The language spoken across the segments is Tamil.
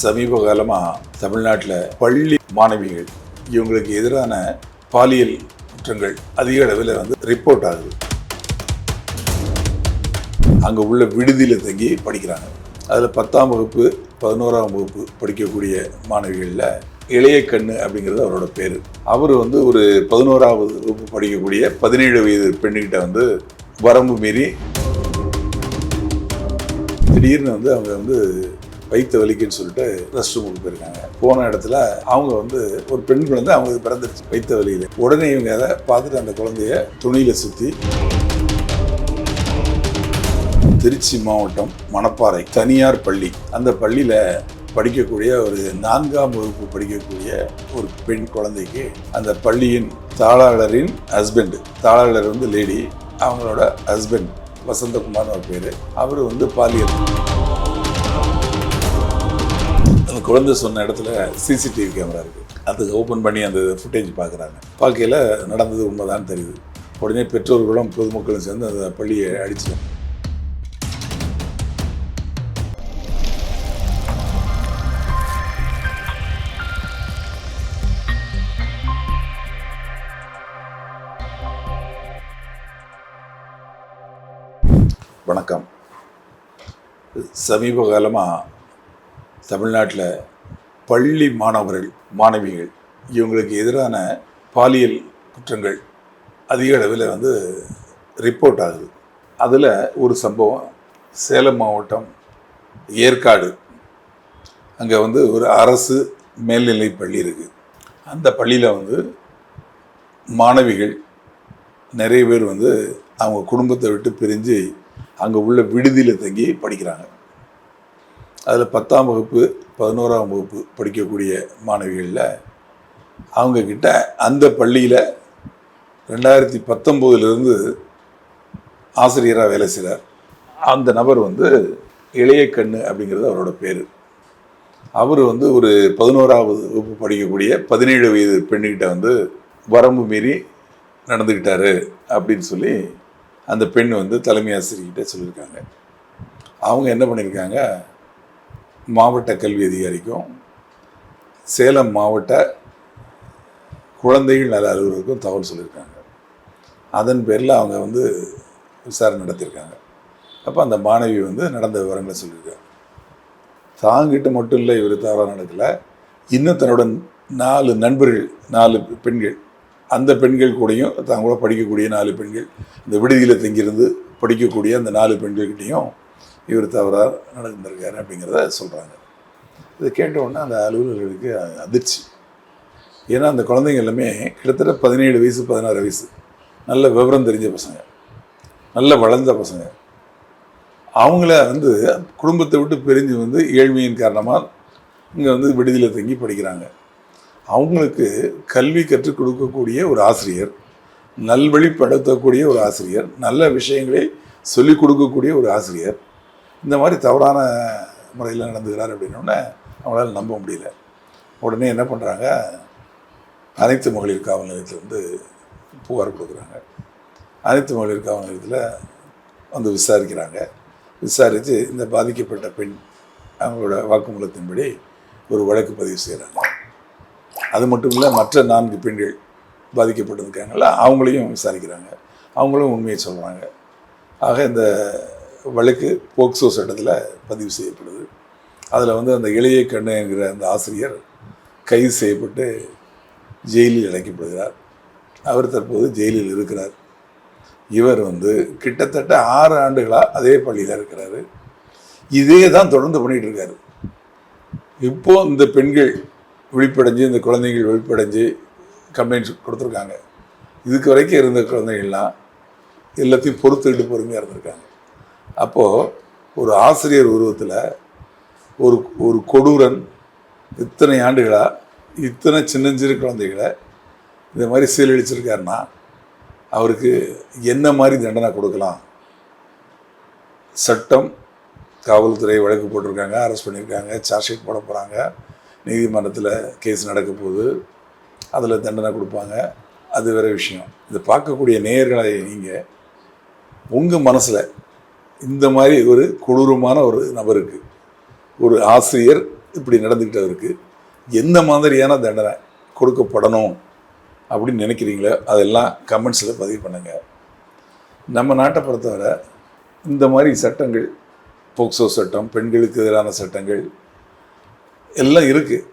சமீப காலமாக தமிழ்நாட்டில் பள்ளி மாணவிகள் இவங்களுக்கு எதிரான பாலியல் குற்றங்கள் அதிக அளவில் வந்து ரிப்போர்ட் ஆகுது. அங்கே உள்ள விடுதியில் தங்கி படிக்கிறாங்க. அதில் பத்தாம் வகுப்பு பதினோராம் வகுப்பு படிக்கக்கூடிய மாணவிகளில் இளைய கண்ணு அப்படிங்கிறது அவரோட பேர். அவர் வந்து ஒரு பதினோராவது வகுப்பு படிக்கக்கூடிய பதினேழு வயது பெண்ணுக்கிட்ட வந்து வரம்பு மீறி திடீர்னு வந்து அவங்க வந்து வயிற்று வலிக்குன்னு சொல்லிட்டு ரெஸ்ட் ரூமுக்கு போயிருக்காங்க. போன இடத்துல அவங்க வந்து ஒரு பெண் குழந்தை அவங்களுக்கு பிறந்துருச்சு. வயிற்று வலியில். உடனே இவங்க அதை பார்த்துட்டு அந்த குழந்தைய துணியில் சுற்றி திருச்சி மாவட்டம் மணப்பாறை தனியார் பள்ளி. அந்த பள்ளியில் படிக்கக்கூடிய ஒரு நான்காம் வகுப்பு படிக்கக்கூடிய ஒரு பெண் குழந்தைக்கு அந்த பள்ளியின் தாளாளரின் ஹஸ்பண்டு தாளாளர் வந்து லேடி அவங்களோட ஹஸ்பண்ட் வசந்தகுமார்னு ஒரு பேர். அவர் வந்து பாலியல். குழந்தை சொன்ன இடத்துல சிசிடிவி கேமரா இருக்குது அதுக்கு ஓப்பன் பண்ணி அந்த ஃபுட்டேஜ் பார்க்குறாங்க. பார்க்கையில் நடந்தது உண்மைதான் தெரியுது. உடனே பெற்றோர்களும் பொதுமக்களும் சேர்ந்து அந்த பள்ளியை அடிச்சிட்டாங்க. வணக்கம். சமீப காலமாக தமிழ்நாட்டில் பள்ளி மாணவர்கள் மாணவிகள் இவங்களுக்கு எதிரான பாலியல் குற்றங்கள் அதிக அளவில் வந்து ரிப்போர்ட் ஆகுது. அதில் ஒரு சம்பவம் சேலம் மாவட்டம் ஏற்காடு. அங்கே வந்து ஒரு அரசு மேல்நிலை பள்ளி இருக்குது அந்த பள்ளியில் வந்து மாணவிகள் நிறைய பேர் வந்து அவங்க குடும்பத்தை விட்டு பிரிஞ்சு அங்கே உள்ள விடுதியில் தங்கி படிக்கிறாங்க. அதில் பத்தாம் வகுப்பு பதினோராம் வகுப்பு படிக்கக்கூடிய மாணவிகளில் அவங்கக்கிட்ட அந்த பள்ளியில் ரெண்டாயிரத்தி பத்தொம்போதுலேருந்து ஆசிரியராக வேலை செய்கிறார் அந்த நபர் வந்து இளைய கண்ணு அப்படிங்கிறது அவரோட பேர். அவர் வந்து ஒரு பதினோராவது வகுப்பு படிக்கக்கூடிய பதினேழு வயது பெண்ணுக்கிட்ட வந்து வரம்பு மீறி நடந்துக்கிட்டாரு அப்படின்னு சொல்லி அந்த பெண் வந்து தலைமை ஆசிரியர்கிட்ட சொல்லியிருக்காங்க. அவங்க என்ன பண்ணியிருக்காங்க? மாவட்ட கல்வி அதிகாரிக்கும் சேலம் மாவட்ட குழந்தைகள் நல அலுவலருக்கும் தகவல் சொல்லியிருக்காங்க. அதன் பேரில் அவங்க வந்து விசாரணை நடத்தியிருக்காங்க. அப்போ அந்த மாணவி வந்து நடந்த விவரங்களை சொல்லியிருக்காங்க. தாங்கிட்ட மட்டும் இல்லை இவர் தவறாக நடக்கலை. இன்னும் தன்னோட நாலு நண்பர்கள் நாலு பெண்கள் அந்த பெண்கள் கூடயும் தான் கூட படிக்கக்கூடிய நாலு பெண்கள் இந்த விடுதியில் தங்கியிருந்து படிக்கக்கூடிய அந்த நாலு பெண்கள்கிட்டையும் இவர் தவறாக நடந்திருக்காரு அப்படிங்கிறத சொல்கிறாங்க இதை கேட்ட உடனே அந்த அலுவலர்களுக்கு அதிர்ச்சி. ஏன்னா அந்த குழந்தைங்க எல்லாமே கிட்டத்தட்ட பதினேழு வயசு பதினாறு வயசு. நல்ல விவரம் தெரிஞ்ச பசங்க. நல்ல வளர்ந்த பசங்க. அவங்கள வந்து குடும்பத்தை விட்டு பிரிஞ்சு வந்து ஏழ்மையின் காரணமாக இங்கே வந்து விடுதியில் தங்கி படிக்கிறாங்க. அவங்களுக்கு கல்வி கற்றுக் கொடுக்கக்கூடிய ஒரு ஆசிரியர் நல்வழிப்படுத்தக்கூடிய ஒரு ஆசிரியர் நல்ல விஷயங்களை சொல்லிக் கொடுக்கக்கூடிய ஒரு ஆசிரியர் இந்த மாதிரி தவறான முறையில் நடந்துக்கிறார் அப்படின்னோடனே அவங்களால் நம்ப முடியல. உடனே என்ன பண்ணுறாங்க அனைத்து மகளிர் காவல் நிலையத்தில் வந்து புகார் கொடுக்குறாங்க. அனைத்து மகளிர் காவல் நிலையத்தில் வந்து விசாரிக்கிறாங்க. விசாரித்து இந்த பாதிக்கப்பட்ட பெண் அவங்களோட வாக்குமூலத்தின்படி ஒரு வழக்கு பதிவு செய்கிறாங்க அது மட்டும் இல்லை மற்ற நான்கு பெண்கள் பாதிக்கப்பட்டிருக்காங்கள அவங்களையும் விசாரிக்கிறாங்க. அவங்களும் உண்மையை சொல்கிறாங்க ஆக இந்த வழக்கு போக்சோ சட்டத்தில் பதிவு செய்யப்படுது. அதில் வந்து அந்த இளைய கண்ணுங்கிற அந்த ஆசிரியர் கைது செய்யப்பட்டு ஜெயிலில் அடைக்கப்படுகிறார். அவர் தற்போது ஜெயிலில் இருக்கிறார். இவர் வந்து கிட்டத்தட்ட ஆறு ஆண்டுகளாக அதே பள்ளியில் இருக்கிறாரு. இதே தான் தொடர்ந்து பண்ணிகிட்டு இருக்காரு. இப்போ இந்த பெண்கள் விழிப்படைஞ்சு இந்த குழந்தைகள் விழிப்படைஞ்சு கம்ப்ளைண்ட்ஸ் கொடுத்துருக்காங்க. இதுக்கு வரைக்கும் இருந்த குழந்தைகள்லாம் எல்லாத்தையும் பொறுத்துக்கிட்டு பொறுமையாக இருந்திருக்காங்க. அப்போது ஒரு ஆசிரியர் உருவத்தில் ஒரு ஒரு கொடூரன் இத்தனை ஆண்டுகளாக இத்தனை சின்னஞ்சிறு குழந்தைகளை இந்த மாதிரி சீலழிச்சிருக்காருன்னா அவருக்கு என்ன மாதிரி தண்டனை கொடுக்கலாம்? சட்டம் காவல்துறை வழக்கு போட்டிருக்காங்க அரெஸ்ட் பண்ணியிருக்காங்க சார்ஜ் ஷீட் போட போகிறாங்க நீதிமன்றத்தில் கேஸ் நடக்க போகுது அதில் தண்டனை கொடுப்பாங்க அது வேறு விஷயம். இதை பார்க்கக்கூடிய நேயர்களை நீங்கள் உங்கள் மனசில் இந்த மாதிரி ஒரு கொடூரமான ஒரு நபருக்கு ஒரு ஆசிரியர் இப்படி நடந்துக்கிட்டவருக்கு எந்த மாதிரியான தண்டனை கொடுக்கப்படணும் அப்படின்னு நினைக்கிறீங்களோ அதெல்லாம் கமெண்ட்ஸில் பதிவு பண்ணுங்கள் நம்ம நாட்டை பொறுத்தவரை இந்த மாதிரி சட்டங்கள் போக்சோ சட்டம் பெண்களுக்கு எதிரான சட்டங்கள் எல்லாம் இருக்குது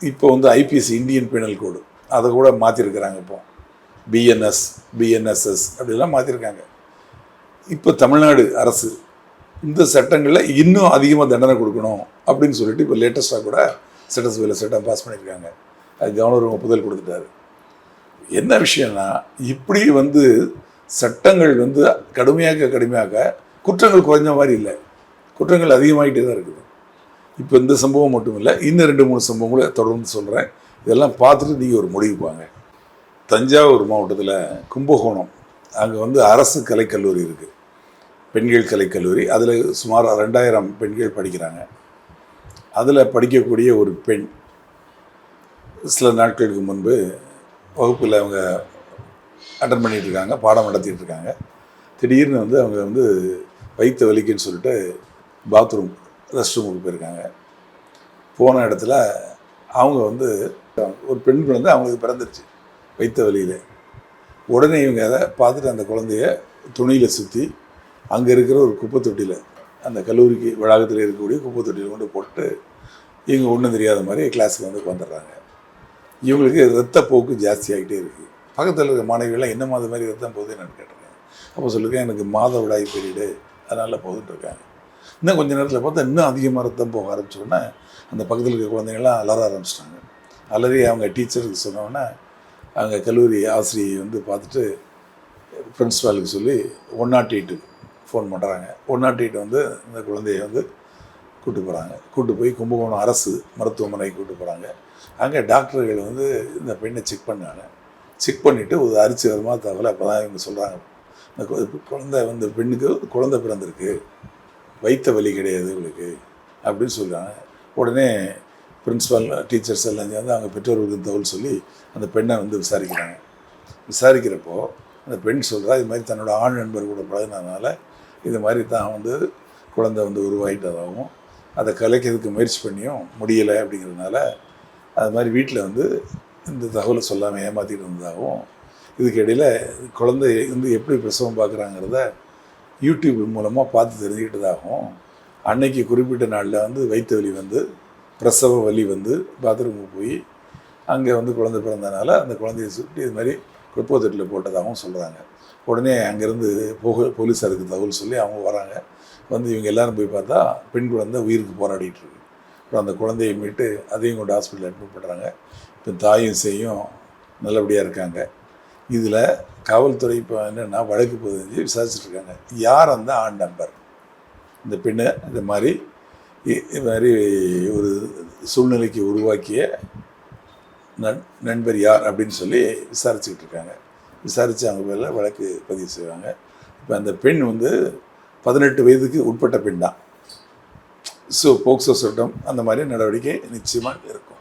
இப்போ வந்து ஐபிஎஸ் இந்தியன் பீனல் கோடு அதை கூட மாற்றிருக்கிறாங்க இப்போ. பிஎன்எஸ் பிஎன்எஸ்எஸ் அப்படிலாம் மாற்றிருக்காங்க இப்போ தமிழ்நாடு அரசு இந்த சட்டங்களில் இன்னும் அதிகமாக தண்டனை கொடுக்கணும் அப்படின்னு சொல்லிட்டு இப்போ லேட்டஸ்ட்டாக கூட சட்டசபையில் சட்டம் பாஸ் பண்ணியிருக்காங்க அது கவர்னர் ஒப்புதல் கொடுத்துட்டாரு. என்ன விஷயம்னா இப்படி வந்து சட்டங்கள் வந்து கடுமையாக கடுமையாக குற்றங்கள் குறைஞ்ச மாதிரி இல்லை. குற்றங்கள் அதிகமாகிட்டே தான் இருக்குது. இப்போ இந்த சம்பவம் மட்டும் இல்லை இன்னும் ரெண்டு மூணு சம்பவங்களை தொடர்ந்து சொல்கிறேன் இதெல்லாம் பார்த்துட்டு நீங்கள் ஒரு முடிவு பாங்க தஞ்சாவூர் மாவட்டத்தில் கும்பகோணம் அங்கே வந்து அரசு கலைக்கல்லூரி இருக்குது பெண்கள் கலைக்கல்லூரி அதில் சுமார் ரெண்டாயிரம் பெண்கள் படிக்கிறாங்க. அதில் படிக்கக்கூடிய ஒரு பெண் சில நாட்களுக்கு முன்பு வகுப்பில் அவங்க அட்டன் பண்ணிகிட்ருக்காங்க பாடம் நடத்திட்டு இருக்காங்க. திடீர்னு வந்து அவங்க வந்து வைத்த வலிக்குன்னு சொல்லிட்டு பாத்ரூம் ரெஸ்ட் ரூமுக்கு போயிருக்காங்க. போன இடத்துல அவங்க வந்து ஒரு பெண் குழந்தை அவங்களுக்கு பிறந்துருச்சு வைத்த வழியில் உடனே இவங்க அதை பார்த்துட்டு அந்த குழந்தைய துணியில் சுற்றி அங்கே இருக்கிற ஒரு குப்பை தொட்டியில் அந்த கல்லூரிக்கு வளாகத்தில் இருக்கக்கூடிய குப்பை தொட்டியில் கொண்டு போட்டு இவங்க ஒன்றும் தெரியாத மாதிரி கிளாஸுக்கு வந்து வந்துடுறாங்க இவங்களுக்கு ரத்தப்போக்கு போக்கு ஆகிட்டே இருக்குது பக்கத்தில் இருக்க மாணவிகள்லாம் என்ன மாதிரி மாதிரி ரத்தம் போகுது? என்னன்னு கேட்டிருக்கேன் அப்போ சொல்லியிருக்கேன் எனக்கு மாதவிடாய் பீரியடு அதனால் போகுதுன்னு இருக்காங்க. இன்னும் கொஞ்சம் நேரத்தில் பார்த்தா இன்னும் அதிகமாக ரத்தம் போக ஆரம்பிச்சோடனே அந்த பக்கத்தில் இருக்க குழந்தைங்கள்லாம் அலற ஆரம்பிச்சிட்டாங்க. அலறி அவங்க டீச்சருக்கு சொன்னோடனே அவங்க கல்லூரி ஆசிரியை வந்து பார்த்துட்டு பிரின்ஸ்பாலுக்கு சொல்லி ஒன் நாட் எயிட்டு ஃபோன் பண்ணுறாங்க ஒன் நாட் எயிட் வந்து இந்த குழந்தைய வந்து கூட்டு போகிறாங்க கூட்டு போய் கும்பகோணம் அரசு மருத்துவமனைக்கு கூட்டு போகிறாங்க அங்கே டாக்டர்கள் வந்து இந்த பெண்ணை செக் பண்ணாங்க. செக் பண்ணிவிட்டு ஒரு அரிசிகரமாக தகவலை அப்போ தான் இவங்க சொல்கிறாங்க இந்த குழந்தை வந்து பெண்ணுக்கு குழந்தை பிறந்திருக்கு. வைத்த வலி கிடையாது இவளுக்கு அப்படின்னு சொல்கிறாங்க உடனே பிரின்ஸிபால் டீச்சர்ஸ் எல்லாம் சேர்ந்து அவங்க பெற்றோர்களுக்கு தகவல் சொல்லி அந்த பெண்ணை வந்து விசாரிக்கிறாங்க. விசாரிக்கிறப்போ அந்த பெண் சொல்கிறா இது மாதிரி தன்னோட ஆண் நண்பர் கூட பழகினதுனால இது மாதிரி தான் வந்து குழந்தை வந்து உருவாகிட்டதாகவும் அதை கலைக்கிறதுக்கு முயற்சி பண்ணியும் முடியலை அப்படிங்கிறதுனால அது மாதிரி வீட்டில் வந்து இந்த தகவலை சொல்லாமல் ஏமாற்றிட்டு இருந்ததாகவும் இதுக்கு இடையில் குழந்தை வந்து எப்படி பிரசவம் பார்க்குறாங்கிறத யூடியூப் மூலமாக பார்த்து தெரிஞ்சுக்கிட்டதாகவும் அன்னைக்கு குறிப்பிட்ட நாளில் வந்து வயிற்று வலி வந்து பிரசவ வலி வந்து பாத்ரூமுக்கு போய் அங்கே வந்து குழந்தை பிறந்தனால அந்த குழந்தைய சுட்டு இது மாதிரி குப்பை போட்டதாகவும் சொல்கிறாங்க உடனே அங்கேருந்து போக போலீஸாருக்கு தகவல் சொல்லி அவங்க வராங்க. வந்து இவங்க எல்லாரும் போய் பார்த்தா பெண் குழந்தை உயிருக்கு போராடிட்டு இருக்கு அப்புறம் அந்த குழந்தையை மீட்டு அதையும் கொண்டு ஹாஸ்பிட்டல் அட்மிட் பண்ணுறாங்க இப்போ தாயும் செய்யும் நல்லபடியாக இருக்காங்க. இதில் காவல்துறை இப்போ என்னென்னா வழக்கு பதிஞ்சு விசாரிச்சிட்டுருக்காங்க யார் அந்த ஆண் நம்பர் இந்த பெண்ணை இந்த மாதிரி இ- இது மாதிரி ஒரு சூழ்நிலைக்கு உருவாக்கிய நண் நண்பர் யார் அப்படின்னு சொல்லி விசாரிச்சுக்கிட்டு இருக்காங்க விசாரித்து அவங்க பேரில் வழக்கு பதிவு செய்வாங்க. இப்போ அந்த பெண் வந்து பதினெட்டு வயதுக்கு உட்பட்ட பெண் தான். ஸோ போக்சோ சட்டம் அந்த மாதிரி நடவடிக்கை நிச்சயமாக இருக்கும்.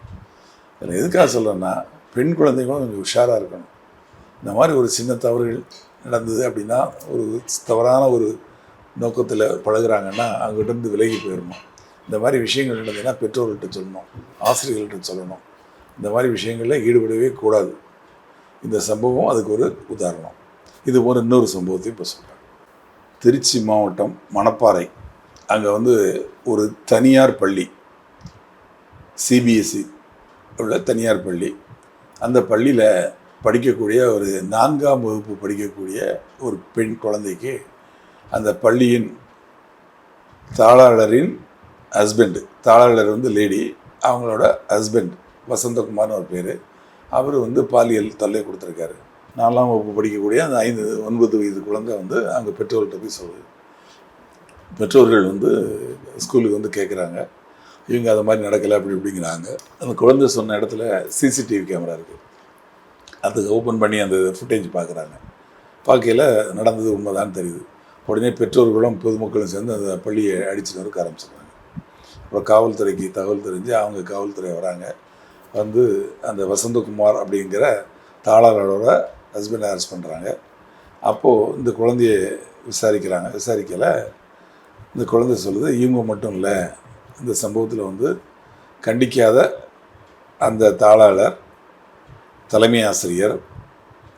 இதில் எதுக்காக சொல்கிறேன்னா பெண் குழந்தைகளும் கொஞ்சம் உஷாராக இருக்கணும். இந்த மாதிரி ஒரு சின்ன தவறுகள் நடந்தது அப்படின்னா ஒரு தவறான ஒரு நோக்கத்தில் பழகுறாங்கன்னா அங்கிட்டருந்து விலகி போயிடணும். இந்த மாதிரி விஷயங்கள் நடந்ததுன்னா பெற்றோர்கள்ட்ட சொல்லணும் ஆசிரியர்கள்ட்ட சொல்லணும். இந்த மாதிரி விஷயங்களில் ஈடுபடவே கூடாது. இந்த சம்பவம் அதுக்கு ஒரு உதாரணம். இது போன்ற இன்னொரு சம்பவத்தையும் இப்போ சொல்கிறேன் திருச்சி மாவட்டம் மணப்பாறை. அங்கே வந்து ஒரு தனியார் பள்ளி. சிபிஎஸ்சி உள்ள தனியார் பள்ளி. அந்த பள்ளியில் படிக்கக்கூடிய ஒரு நான்காம் வகுப்பு படிக்கக்கூடிய ஒரு பெண் குழந்தைக்கு அந்த பள்ளியின் தாளாளரின் ஹஸ்பண்டு தாளாளர் வந்து லேடி அவங்களோட ஹஸ்பண்ட் வசந்தகுமார்னு ஒரு பேர். அவர் வந்து பாலியல் தொல்லை கொடுத்துருக்காரு. நாலாம் வகுப்பு படிக்கக்கூடிய அந்த ஐந்து ஒன்பது வயது குழந்தை வந்து அங்கே பெற்றோர்கிட்ட போய் சொல்லுது பெற்றோர்கள் வந்து ஸ்கூலுக்கு வந்து கேட்குறாங்க இவங்க அது மாதிரி நடக்கலை அப்படி இப்படிங்கிறாங்க. அந்த குழந்தை சொன்ன இடத்துல சிசிடிவி கேமரா இருக்குது அதுக்கு ஓப்பன் பண்ணி அந்த ஃபுட்டேஜ் பார்க்குறாங்க பார்க்கையில் நடந்தது உண்மைதான் தெரியுது. உடனே பெற்றோர்களும் பொதுமக்களும் சேர்ந்து அந்த பள்ளியை அடிச்சுட்டு வரக்க ஆரம்பிச்சிடுறாங்க அப்புறம் காவல்துறைக்கு தகவல் தெரிஞ்சு அவங்க காவல்துறை வராங்க. வந்து அந்த வசந்தகுமார் அப்படிங்கிற தாளாளரோட ஹஸ்பண்டை அரெஸ்ட் பண்ணுறாங்க அப்போது இந்த குழந்தைய விசாரிக்கிறாங்க. விசாரிக்கலை. இந்த குழந்தை சொல்லுது இவங்க மட்டும் இல்லை. இந்த சம்பவத்தில் வந்து கண்டிக்காத அந்த தாளாளர் தலைமை ஆசிரியர்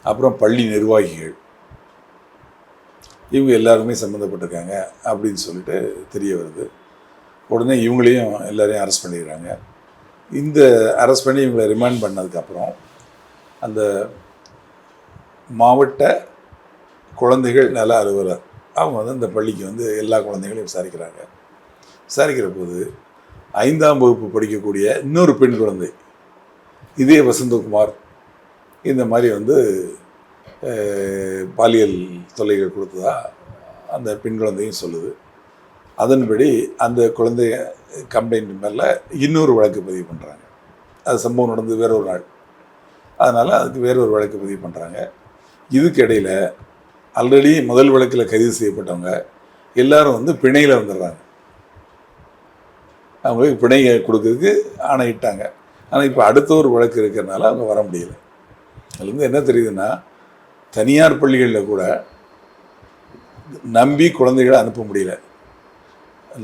அப்புறம் பள்ளி நிர்வாகிகள் இவங்க எல்லாருமே சம்மந்தப்பட்டிருக்காங்க அப்படின்னு சொல்லிட்டு தெரிய வருது. உடனே இவங்களையும் எல்லாரையும் அரெஸ்ட் பண்ணிடுறாங்க. இந்த அரெஸ்ட் பண்ணி இவங்களை ரிமாண்ட் பண்ணதுக்கப்புறம் அந்த மாவட்ட குழந்தைகள் நல அலுவலர் அவங்க வந்து இந்த பள்ளிக்கு வந்து எல்லா குழந்தைகளையும் விசாரிக்கிறாங்க. விசாரிக்கிற போது ஐந்தாம் வகுப்பு படிக்கக்கூடிய இன்னொரு பெண் குழந்தை இதே வசந்தகுமார் இந்த மாதிரி வந்து பாலியல் தொல்லைகள் கொடுத்ததா அந்த பெண் குழந்தையும் சொல்லுது. அதன்படி அந்த குழந்தைய கம்ப்ளைண்ட் மேலே இன்னொரு வழக்கு பதிவு பண்ணுறாங்க அது சம்பவம் நடந்து வேற ஒரு நாள். அதனால் அதுக்கு வேற ஒரு வழக்கு பதிவு பண்ணுறாங்க இதுக்கிடையில் ஆல்ரெடி முதல் வழக்கில் கைது செய்யப்பட்டவங்க எல்லாரும் வந்து பிணையில் வந்துடுறாங்க. அவங்களுக்கு பிணை கொடுக்கறதுக்கு ஆணையிட்டாங்க. ஆனால் இப்போ அடுத்த ஒரு வழக்கு இருக்கிறதுனால அவங்க வர முடியல. அதுலேருந்து என்ன தெரியுதுன்னா தனியார் பள்ளிகளில் கூட நம்பி குழந்தைகளை அனுப்ப முடியல.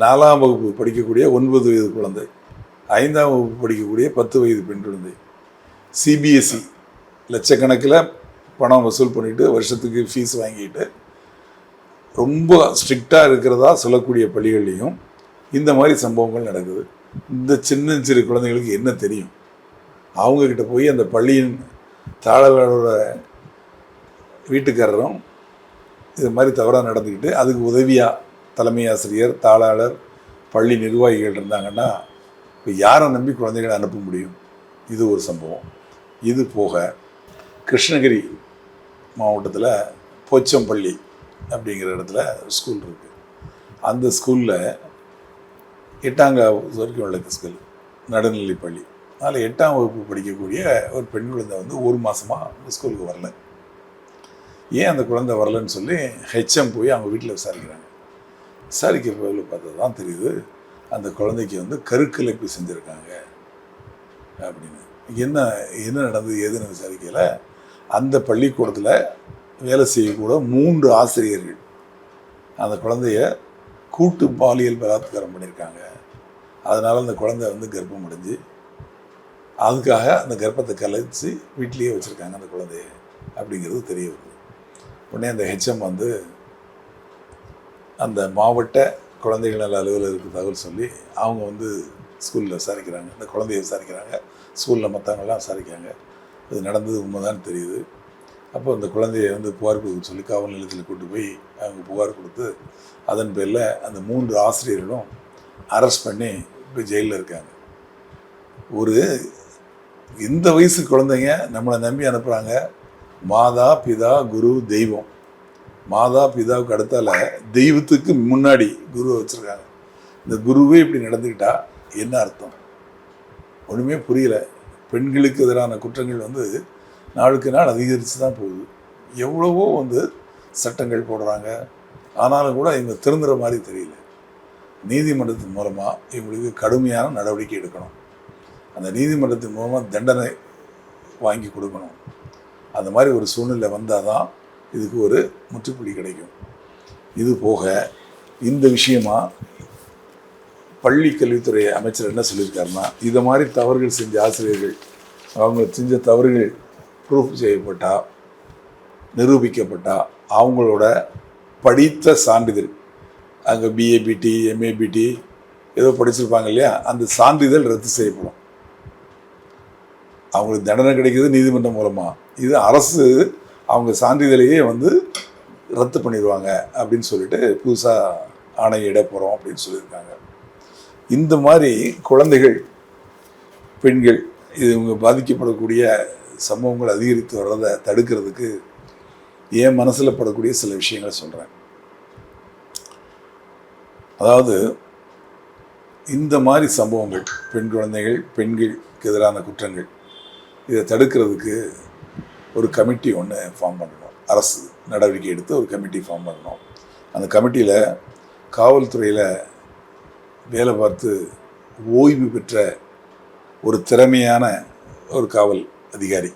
நாலாம் வகுப்பு படிக்கக்கூடிய ஒன்பது வயது குழந்தை ஐந்தாம் வகுப்பு படிக்கக்கூடிய பத்து வயது பெண் குழந்தை. சிபிஎஸ்சி லட்சக்கணக்கில் பணம் வசூல் பண்ணிவிட்டு வருஷத்துக்கு ஃபீஸ் வாங்கிட்டு ரொம்ப ஸ்ட்ரிக்டாக இருக்கிறதா சொல்லக்கூடிய பள்ளிகள்லையும் இந்த மாதிரி சம்பவங்கள் நடக்குது. இந்த சின்ன சிறு குழந்தைகளுக்கு என்ன தெரியும்? அவங்கக்கிட்ட போய் அந்த பள்ளியின் தாளர்களோட வீட்டுக்காரரும் இது மாதிரி தவறாக நடந்துக்கிட்டு அதுக்கு உதவியாக தலைமை ஆசிரியர் தாளாளர் பள்ளி நிர்வாகிகள் இருந்தாங்கன்னா இப்போ யாரை நம்பி குழந்தைகளை அனுப்ப முடியும்? இது ஒரு சம்பவம். இது போக கிருஷ்ணகிரி மாவட்டத்தில் போச்சம்பள்ளி அப்படிங்கிற இடத்துல ஸ்கூல் இருக்குது அந்த ஸ்கூலில் எட்டாங்க வரைக்கும் உள்ள ஸ்கூல் நடுநிலைப்பள்ளி பள்ளி. எட்டாம் வகுப்பு படிக்கக்கூடிய ஒரு பெண் குழந்தை வந்து ஒரு மாதமாக ஸ்கூலுக்கு வரல. ஏன் அந்த குழந்தை வரலன்னு சொல்லி ஹெச்எம் போய் அவங்க வீட்டில் விசாரிக்கிறாங்க. விசாரிக்க போய் பார்த்தது தான் தெரியுது. அந்த குழந்தைக்கு வந்து கருக்கலைப்பு செஞ்சுருக்காங்க. அப்படின்னு. என்ன என்ன நடந்தது ஏதுன்னு விசாரிக்கல. அந்த பள்ளிக்கூடத்தில் வேலை செய்யக்கூட மூன்று ஆசிரியர்கள் அந்த குழந்தைய கூட்டு பாலியல் பலாத்காரம் பண்ணியிருக்காங்க அதனால் அந்த குழந்தை வந்து கர்ப்பம் அடைஞ்சு அதுக்காக அந்த கர்ப்பத்தை கலைச்சு வீட்லேயே வச்சுருக்காங்க அந்த குழந்தைய. அப்படிங்கிறது தெரிய வருது. உடனே அந்த ஹெச்எம் வந்து அந்த மாவட்ட குழந்தைகள் நல அலுவலருக்கு தகவல் சொல்லி அவங்க வந்து ஸ்கூலில் விசாரிக்கிறாங்க. அந்த குழந்தைய விசாரிக்கிறாங்க. ஸ்கூலில் மற்றவங்களாம் விசாரிக்கிறாங்க. இது நடந்தது உண்மைதான் தெரியுது. அப்போ அந்த குழந்தைய வந்து புகார் கொடுக்க சொல்லி காவல் நிலையத்தில் கூட்டு போய் அவங்க புகார் கொடுத்து அதன் பேரில் அந்த மூன்று ஆசிரியர்களும் அரெஸ்ட் பண்ணி இப்போ ஜெயிலில் இருக்காங்க. ஒரு இந்த வயசு குழந்தைங்க நம்மளை நம்பி அனுப்புகிறாங்க மாதா பிதா குரு தெய்வம். மாதா பிதாவுக்கு அடுத்தால தெய்வத்துக்கு முன்னாடி குருவை வச்சுருக்காங்க இந்த குருவே இப்படி நடந்துக்கிட்டா என்ன அர்த்தம்? ஒன்றுமே புரியல. பெண்களுக்கு எதிரான குற்றங்கள் வந்து நாளுக்கு நாள் அதிகரித்து தான் போகுது. எவ்வளவோ வந்து சட்டங்கள் போடுறாங்க. ஆனாலும் கூட இவங்க திருந்துற மாதிரி தெரியல. நீதிமன்றத்தின் மூலமாக இவங்களுக்கு கடுமையான நடவடிக்கை எடுக்கணும். அந்த நீதிமன்றத்தின் மூலமாக தண்டனை வாங்கி கொடுக்கணும். அந்த மாதிரி ஒரு சூழ்நிலை வந்தால் தான் இதுக்கு ஒரு முற்றுப்புள்ளி கிடைக்கும். இது போக இந்த விஷயமா பள்ளி கல்வித்துறை அமைச்சர் என்ன சொல்லியிருக்காருன்னா இதை மாதிரி தவறுகள் செஞ்ச ஆசிரியர்கள் அவங்க செஞ்ச தவறுகள் ப்ரூஃப் செய்யப்பட்டால் நிரூபிக்கப்பட்டால் அவங்களோட படித்த சான்றிதழ் அங்கே பிஏபிடி எம்ஏபிடி ஏதோ படிச்சிருப்பாங்க இல்லையா அந்த சான்றிதழ் ரத்து செய்யப்படும். அவங்களுக்கு தண்டனை கிடைக்கிறது நீதிமன்றம் மூலமாக இது அரசு அவங்க சான்றிதழையே வந்து ரத்து பண்ணிடுவாங்க அப்படின்னு சொல்லிட்டு புதுசாக ஆணையிட போகிறோம் அப்படின்னு சொல்லியிருக்காங்க. இந்த மாதிரி குழந்தைகள் பெண்கள் இது இவங்க பாதிக்கப்படக்கூடிய சம்பவங்கள் அதிகரித்து வர்றதை தடுக்கிறதுக்கு என் மனசில் படக்கூடிய சில விஷயங்களை சொல்கிறேன் அதாவது இந்த மாதிரி சம்பவங்கள் பெண் குழந்தைகள் பெண்களுக்கு எதிரான குற்றங்கள் இதை தடுக்கிறதுக்கு ஒரு கமிட்டி ஒன்று ஃபார்ம் பண்ணணும். அரசு நடவடிக்கை எடுத்து ஒரு கமிட்டி ஃபார்ம் பண்ணணும். அந்த கமிட்டியில் காவல்துறையில் வேலை பார்த்து ஓய்வு பெற்ற ஒரு திறமையான ஒரு காவல் அதிகாரி.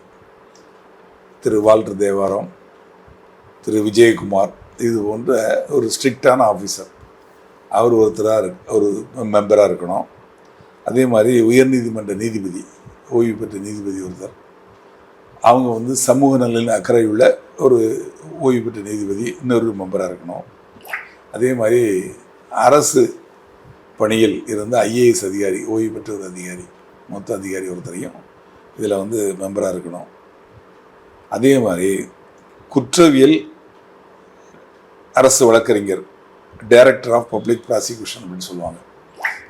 திரு வால்டர் தேவாரம் திரு விஜயகுமார் இது போன்ற ஒரு ஸ்ட்ரிக்டான ஆஃபீஸர் அவர் ஒருத்தராக ஒரு மெம்பராக இருக்கணும். அதே மாதிரி உயர்நீதிமன்ற நீதிபதி ஓய்வு பெற்ற நீதிபதி ஒருத்தர். அவங்க வந்து சமூக நலனில் அக்கறை உள்ள ஒரு ஓய்வு பெற்ற நீதிபதி இன்னொரு மெம்பராக இருக்கணும். அதே மாதிரி அரசு பணியில் இருந்த ஐஏஎஸ் அதிகாரி ஓய்வு பெற்ற ஒரு அதிகாரி மொத்த அதிகாரி ஒருத்தரையும் இதில் வந்து மெம்பராக இருக்கணும். அதே மாதிரி குற்றவியல் அரசு வழக்கறிஞர் டைரக்டர் ஆஃப் பப்ளிக் ப்ராசிக்யூஷன் அப்படின்னு சொல்லுவாங்க.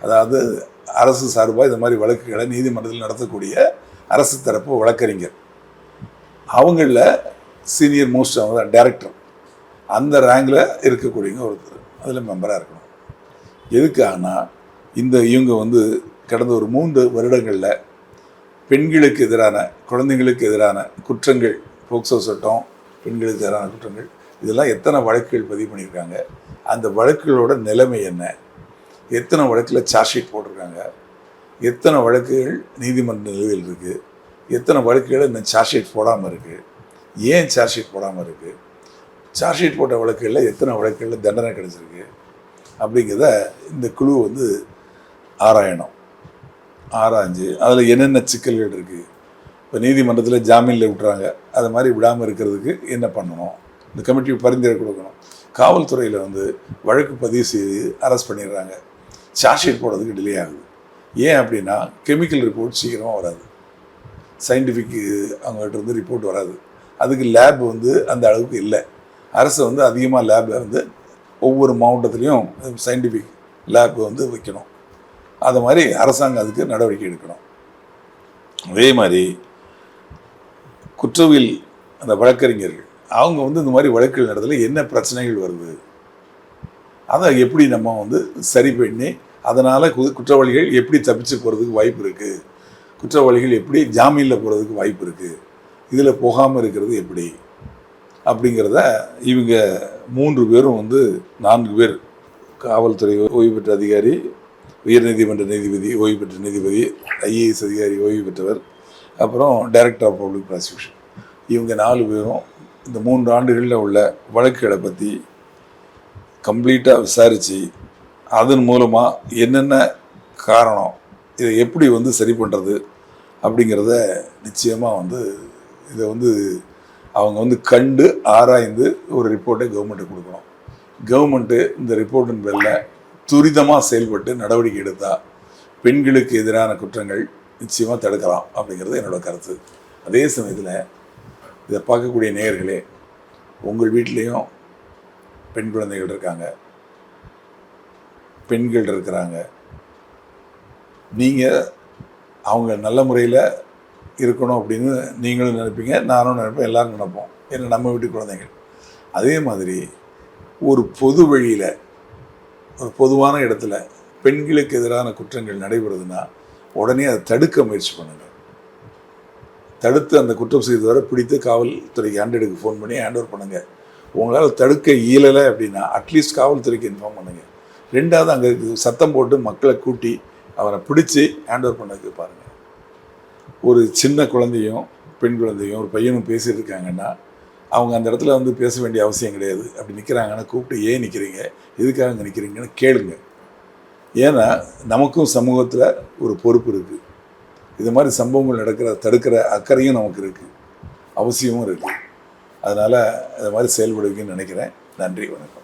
அதாவது அரசு சார்பாக இந்த மாதிரி வழக்குகளை நீதிமன்றத்தில் நடத்தக்கூடிய அரசு தரப்பு வழக்கறிஞர். அவங்களில் சீனியர் மோஸ்ட் அவங்க தான் டைரக்டர் அந்த ரேங்கில் இருக்கக்கூடியவங்க ஒருத்தர். அதில் மெம்பராக இருக்கணும். எதுக்காகனா இந்த இவங்க வந்து கடந்த ஒரு மூன்று வருடங்களில் பெண்களுக்கு எதிரான குழந்தைங்களுக்கு எதிரான குற்றங்கள் போக்சோ சட்டம் பெண்களுக்கு எதிரான குற்றங்கள் இதெல்லாம் எத்தனை வழக்குகள் பதிவு பண்ணியிருக்காங்க? அந்த வழக்குகளோட நிலைமை என்ன? எத்தனை வழக்கில் சார்ஜ் ஷீட் போட்டிருக்காங்க? எத்தனை வழக்குகள் நீதிமன்ற நிலுவையில் இருக்குது எத்தனை வழக்குகள் இந்த சார்ஜ் ஷீட் போடாமல் இருக்குது ஏன் சார்ஜ் ஷீட் போடாமல் இருக்குது சார்ஜ் ஷீட் போட்ட வழக்குகளில் எத்தனை வழக்குகளில் தண்டனை கிடைச்சிருக்கு? அப்படிங்கிறத இந்த குழு வந்து ஆராயணும். ஆராய்ஞ்சு அதில் என்னென்ன சிக்கல்கள் இருக்குது இப்போ நீதிமன்றத்தில் ஜாமீனில் விட்டுறாங்க. அது மாதிரி விடாமல் இருக்கிறதுக்கு என்ன பண்ணணும்? இந்த கமிட்டி பரிந்துரை கொடுக்கணும். காவல்துறையில் வந்து வழக்கு பதிவு செய்து அரெஸ்ட் பண்ணிடுறாங்க. சார்ஜ் ஷீட் போடுறதுக்கு டிலே ஆகுது. ஏன் அப்படின்னா கெமிக்கல் ரிப்போர்ட் சீக்கிரமாக வராது. சயின்டிஃபிக் அவங்ககிட்ட இருந்து ரிப்போர்ட் வராது. அதுக்கு லேப் வந்து அந்த அளவுக்கு இல்லை. அரசு வந்து அதிகமாக லேப் வந்து ஒவ்வொரு மாவட்டத்துலேயும் சயின்டிஃபிக் லேப் வந்து வைக்கணும். அது மாதிரி அரசாங்கம் அதுக்கு நடவடிக்கை எடுக்கணும். அதே மாதிரி குற்றவியல் அந்த வழக்கறிஞர்கள் அவங்க வந்து இந்த மாதிரி வழக்குகள் நடத்தல என்ன பிரச்சனைகள் வருது? அதை எப்படி நம்ம வந்து சரி பண்ணி அதனால் குற்றவாளிகள் எப்படி தப்பிச்சு போகிறதுக்கு வாய்ப்பு இருக்குது குற்றவாளிகள் எப்படி ஜாமீனில் போகிறதுக்கு வாய்ப்பு இருக்குது இதில் போகாமல் இருக்கிறது எப்படி? அப்படிங்கிறத இவங்க மூன்று பேரும் வந்து நான்கு பேர். காவல்துறை ஓய்வு பெற்ற அதிகாரி உயர்நீதிமன்ற நீதிபதி ஓய்வு பெற்ற நீதிபதி ஐஏஎஸ் அதிகாரி ஓய்வு பெற்றவர் அப்புறம் டைரக்டர் ஆஃப் பப்ளிக் ப்ராசிக்யூஷன் இவங்க நாலு பேரும் இந்த மூன்று ஆண்டுகளில் உள்ள வழக்குகளை பற்றி கம்ப்ளீட்டாக விசாரித்து அதன் மூலமாக என்னென்ன காரணம் இதை எப்படி வந்து சரி பண்ணுறது அப்படிங்கிறத நிச்சயமாக வந்து இதை வந்து அவங்க வந்து கண்டு ஆராய்ந்து ஒரு ரிப்போர்ட்டை கவர்மெண்ட்டுக்கு கொடுக்கணும். கவர்மெண்ட்டு இந்த ரிப்போர்ட்டின் பேரில் துரிதமாக செயல்பட்டு நடவடிக்கை எடுத்தால் பெண்களுக்கு எதிரான குற்றங்கள் நிச்சயமாக தடுக்கலாம் அப்படிங்கிறது என்னோட கருத்து. அதே சமயத்தில் இதை பார்க்கக்கூடிய நேயர்களே உங்கள் வீட்லேயும் பெண் குழந்தைகள் இருக்காங்க. பெண்கள் இருக்கிறாங்க. நீங்கள் அவங்க நல்ல முறையில் இருக்கணும் அப்படின்னு நீங்களும் நினைப்பீங்க நானும் நினைப்பேன் எல்லாரும் நினைப்போம். ஏன்னா நம்ம வீட்டு குழந்தைகள். அதே மாதிரி ஒரு பொது வழியில் ஒரு பொதுவான இடத்துல பெண்களுக்கு எதிரான குற்றங்கள் நடைபெறுதுன்னா உடனே அதை தடுக்க முயற்சி பண்ணுங்கள் தடுத்து அந்த குற்றம் செய்தவரை பிடித்து காவல்துறைக்கு ஹேண்டடுக்கு ஃபோன் பண்ணி ஹேண்ட் ஓவர் பண்ணுங்கள் உங்களால் தடுக்க இயலலை அப்படின்னா அட்லீஸ்ட் காவல்துறைக்கு இன்ஃபார்ம் பண்ணுங்கள் ரெண்டாவது அங்கே சத்தம் போட்டு மக்களை கூட்டி அவரை பிடிச்சி ஹேண்ட் ஓவர் பண்ணதுக்கு பாருங்கள் ஒரு சின்ன குழந்தையும் பெண் குழந்தையும் ஒரு பையனும் பேசிட்டு இருக்காங்கன்னா அவங்க அந்த இடத்துல வந்து பேச வேண்டிய அவசியம் கிடையாது. அப்படி நிற்கிறாங்கன்னா கூப்பிட்டு ஏன் நிற்கிறீங்க எதுக்காக அங்கே நிற்கிறீங்கன்னு கேளுங்க. ஏன்னா நமக்கும் சமூகத்தில் ஒரு பொறுப்பு இருக்குது இது மாதிரி சம்பவங்கள் நடக்கிற தடுக்கிற அக்கறையும் நமக்கு இருக்குது அவசியமும் இருக்குது அதனால் இது மாதிரி செயல்படுவீங்கன்னு நினைக்கிறேன். நன்றி வணக்கம்.